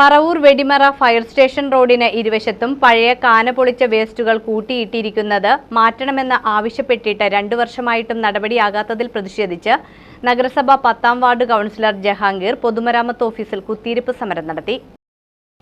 Paravur Vedimara fire station റോഡിന് ഇരുവശത്തും പഴയ കാന പൊളിച്ച വേസ്റ്റുകൾ കൂട്ടിയിട്ടിരിക്കുന്നത് മാറ്റണമെന്ന് ആവശ്യപ്പെട്ടിട്ട് രണ്ടു വർഷമായിട്ടും നടപടിയാകാത്തതിൽ പ്രതിഷേധിച്ച് നഗരസഭ പത്താം വാർഡ് കൗൺസിലർ ജഹാംഗീർ പൊതുമരാമത്ത് ഓഫീസിൽ കുത്തിയിരിപ്പ് സമരം നടത്തി.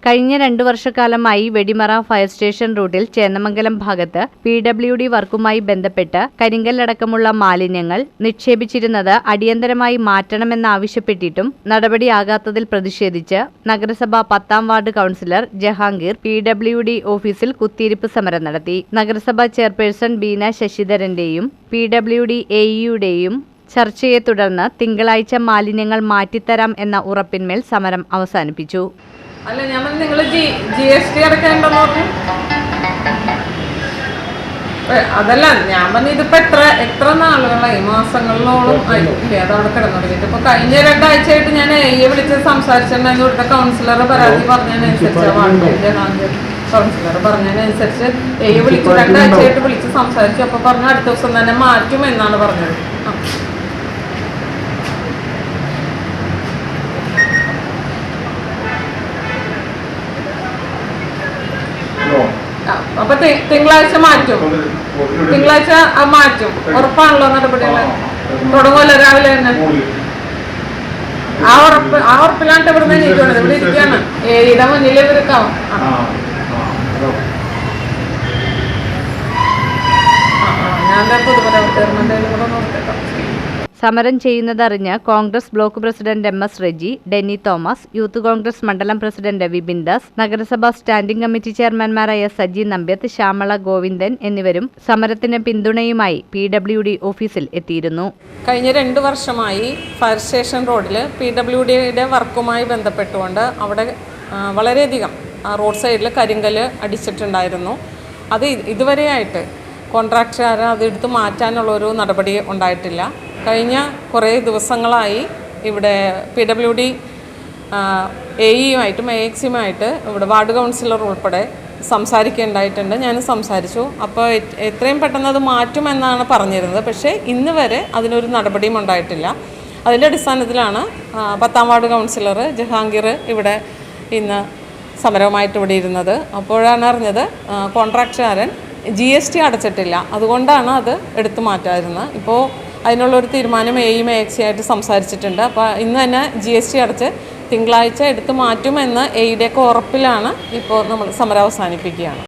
കഴിഞ്ഞ രണ്ടു വർഷക്കാലമായി വെടിമറ ഫയർ സ്റ്റേഷൻ റൂട്ടിൽ ചേന്നമംഗലം ഭാഗത്ത് പി ഡബ്ല്യു ഡി വർക്കുമായി ബന്ധപ്പെട്ട് കരിങ്കല്ലടക്കമുള്ള മാലിന്യങ്ങൾ നിക്ഷേപിച്ചിരുന്നത് അടിയന്തരമായി മാറ്റണമെന്നാവശ്യപ്പെട്ടിട്ടും നടപടിയാകാത്തതിൽ പ്രതിഷേധിച്ച് നഗരസഭ പത്താം ward councillor Jahangir P W D ഓഫീസിൽ കുത്തിയിരിപ്പ് സമരം നടത്തി. നഗരസഭ ചെയർപേഴ്സൺ ബീന ശശിധരന്റെയും പി ഡബ്ല്യു ഡി എഇയുടെയും ചർച്ചയെ തുടർന്ന് തിങ്കളാഴ്ച മാലിന്യങ്ങൾ മാറ്റിത്തരാം എന്ന ഉറപ്പിന്മേൽ സമരം അവസാനിപ്പിച്ചു. അല്ല ഞാൻ നിങ്ങൾ ജി ജി എസ് ടി അടക്കേണ്ടെന്ന് പറഞ്ഞു അതല്ല ഞാൻ പറഞ്ഞു ഇതിപ്പോ എത്ര എത്ര നാളുകളായി? മാസങ്ങളിലോളം ആയിട്ടില്ലേ അതവിടെ അവിടെ കിടന്നു തുടങ്ങിയിട്ട് ഇപ്പൊ കഴിഞ്ഞ രണ്ടാഴ്ചയായിട്ട് ഞാൻ എയെ വിളിച്ച് സംസാരിച്ചിട്ടുണ്ടായിരുന്നു ഇവിടുത്തെ കൗൺസിലർ പരാതി പറഞ്ഞതിനനുസരിച്ച് കൗൺസിലർ പറഞ്ഞതിനനുസരിച്ച് എയെ വിളിച്ച് രണ്ടാഴ്ചയായിട്ട് വിളിച്ച് സംസാരിച്ചു. അപ്പൊ പറഞ്ഞു അടുത്ത ദിവസം തന്നെ മാറ്റും എന്നാണ് പറഞ്ഞത്. ആ. ആ, അപ്പൊ തിങ്കളാഴ്ച മാറ്റും. തിങ്കളാഴ്ച മാറ്റും. ഉറപ്പാണല്ലോ നടപടികൾ തുടങ്ങുമല്ലോ രാവിലെ തന്നെ. ആ ഉറപ്പ് ആ ഉറപ്പിലാണ്ട് ഇവിടെ നിന്ന് ഇരിക്കുന്നത് ഇവിടെ ഇരിക്കാണ്. ഏരിയുടെ മുന്നിൽ ഇവർക്കാവും. ഞാൻ ഇതുപോലെ പൊതുമരാമത്ത് കൂടെ നോക്കട്ടെ. സമരം ചെയ്യുന്നതറിഞ്ഞ് Congress block president M S Reji Denny Thomas youth Congress മണ്ഡലം പ്രസിഡന്റ് വിപിൻ ദാസ് നഗരസഭാ സ്റ്റാൻഡിംഗ് കമ്മിറ്റി ചെയർമാൻമാരായ സജി നമ്പ്യത്ത് ശ്യാമള ഗോവിന്ദൻ എന്നിവരും സമരത്തിന് പിന്തുണയുമായി പി ഡബ്ല്യു ഡി ഓഫീസിൽ എത്തിയിരുന്നു. കഴിഞ്ഞ രണ്ടു വർഷമായി ഫയർ സ്റ്റേഷൻ റോഡിൽ പി ഡബ്ല്യു ഡിയുടെ വർക്കുമായി ബന്ധപ്പെട്ടുകൊണ്ട് അവിടെ വളരെയധികം റോഡ് സൈഡിൽ കരിങ്കല്ല് അടിച്ചിട്ടുണ്ടായിരുന്നു. അത് ഇതുവരെയായിട്ട് കോൺട്രാക്ടർ അതെടുത്ത് മാറ്റാനുള്ളൊരു നടപടി ഉണ്ടായിട്ടില്ല. കഴിഞ്ഞ കുറേ ദിവസങ്ങളായി ഇവിടെ പി ഡബ്ല്യു ഡി എ ഇയുമായിട്ടും എ എക്സിയുമായിട്ട് ഇവിടെ വാർഡ് കൗൺസിലർ ഉൾപ്പെടെ സംസാരിക്കേണ്ടായിട്ടുണ്ട്. ഞാൻ സംസാരിച്ചു. അപ്പോൾ എത്രയും പെട്ടെന്ന് അത് മാറ്റുമെന്നാണ് പറഞ്ഞിരുന്നത്. പക്ഷേ ഇന്ന് വരെ അതിനൊരു നടപടിയും ഉണ്ടായിട്ടില്ല. അതിന്റെ അടിസ്ഥാനത്തിലാണ് പത്താം വാർഡ് കൗൺസിലർ ജഹാംഗീർ ഇവിടെ ഇന്ന് സമരവുമായിട്ട് ഇവിടെ ഇരുന്നത്. അപ്പോഴാണ് അറിഞ്ഞത് കോൺട്രാക്ടുകാരൻ ജി എസ് ടി അടച്ചിട്ടില്ല. അതുകൊണ്ടാണ് അത് എടുത്തു മാറ്റാതിരുന്നത്. ഇപ്പോൾ അതിനുള്ളൊരു തീരുമാനം എയും ആയിട്ട് സംസാരിച്ചിട്ടുണ്ട്. അപ്പോൾ ഇന്ന് തന്നെ ജി എസ് ടി അടച്ച് തിങ്കളാഴ്ച എടുത്തു മാറ്റുമെന്ന് എയുടെയൊക്കെ ഉറപ്പിലാണ് ഇപ്പോൾ നമ്മൾ സമരം അവസാനിപ്പിക്കുകയാണ്.